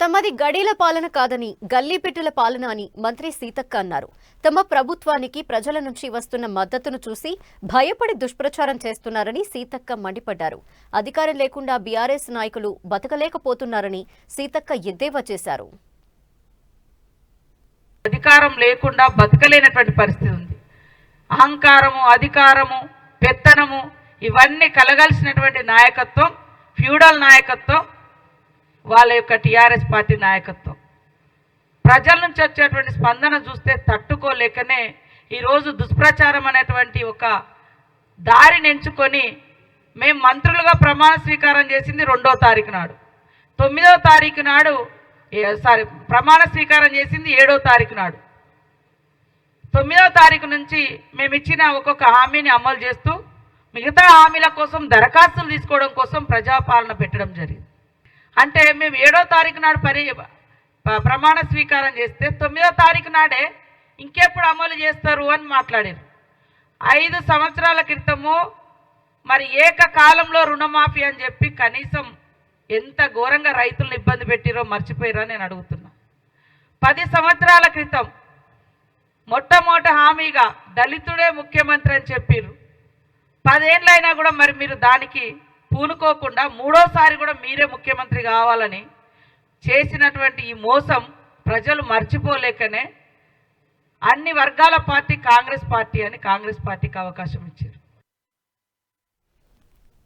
తమది గడీల పాలన కాదని గల్లీపెట్టుల పాలన అని మంత్రి సీతక్క అన్నారు. తమ ప్రభుత్వానికి ప్రజల నుంచి వస్తున్న మద్దతును చూసి భయపడి దుష్ప్రచారం చేస్తున్నారని సీతక్క మండిపడ్డారు. అధికారం లేకుండా బీఆర్ఎస్ నాయకులు బతకలేకపోతున్నారని సీతక్క ఎద్దేవా చేశారు. అధికారం లేకుండా బతకలేనటువంటి పరిస్థితి ఉంది. అహంకారము అధికారము పెత్తనము ఇవన్నీ కలగాల్సినటువంటి నాయకత్వం ఫ్యూడల్ నాయకత్వం వాళ్ళ యొక్క టీఆర్ఎస్ పార్టీ నాయకత్వం. ప్రజల నుంచి వచ్చేటువంటి స్పందన చూస్తే తట్టుకోలేకనే ఈరోజు దుష్ప్రచారం అనేటువంటి ఒక దారిని ఎంచుకొని మేము మంత్రులుగా ప్రమాణ స్వీకారం చేసింది రెండో తారీఖు నాడు. తొమ్మిదవ తారీఖు నాడు సారీ ప్రమాణ స్వీకారం చేసింది ఏడో తారీఖు నాడు. తొమ్మిదవ తారీఖు నుంచి మేము ఇచ్చిన ఒక్కొక్క హామీని అమలు చేస్తూ మిగతా హామీల కోసం దరఖాస్తులు తీసుకోవడం కోసం ప్రజాపాలన పెట్టడం జరిగింది. అంటే మేము ఏడో తారీఖు నాడు పరి ప్రమాణ స్వీకారం చేస్తే తొమ్మిదో తారీఖు నాడే ఇంకెప్పుడు అమలు చేస్తారు అని మాట్లాడారు. ఐదు సంవత్సరాల క్రితము మరి ఏకకాలంలో రుణమాఫీ అని చెప్పి కనీసం ఎంత ఘోరంగా రైతులను ఇబ్బంది పెట్టిరో మర్చిపోయారో నేను అడుగుతున్నా. పది సంవత్సరాల క్రితం మొట్టమొదటి హామీగా దళితుడే ముఖ్యమంత్రి అని చెప్పిర్రు. పదేళ్ళైనా కూడా మరి మీరు దానికి పూనుకోకుండా మూడోసారి కూడా మీరే ముఖ్యమంత్రి కావాలని చేసినటువంటి ఈ మోసం ప్రజలు మర్చిపోలేకనే అన్ని వర్గాల పార్టీ కాంగ్రెస్ పార్టీ అని కాంగ్రెస్ పార్టీకి అవకాశం ఇచ్చారు.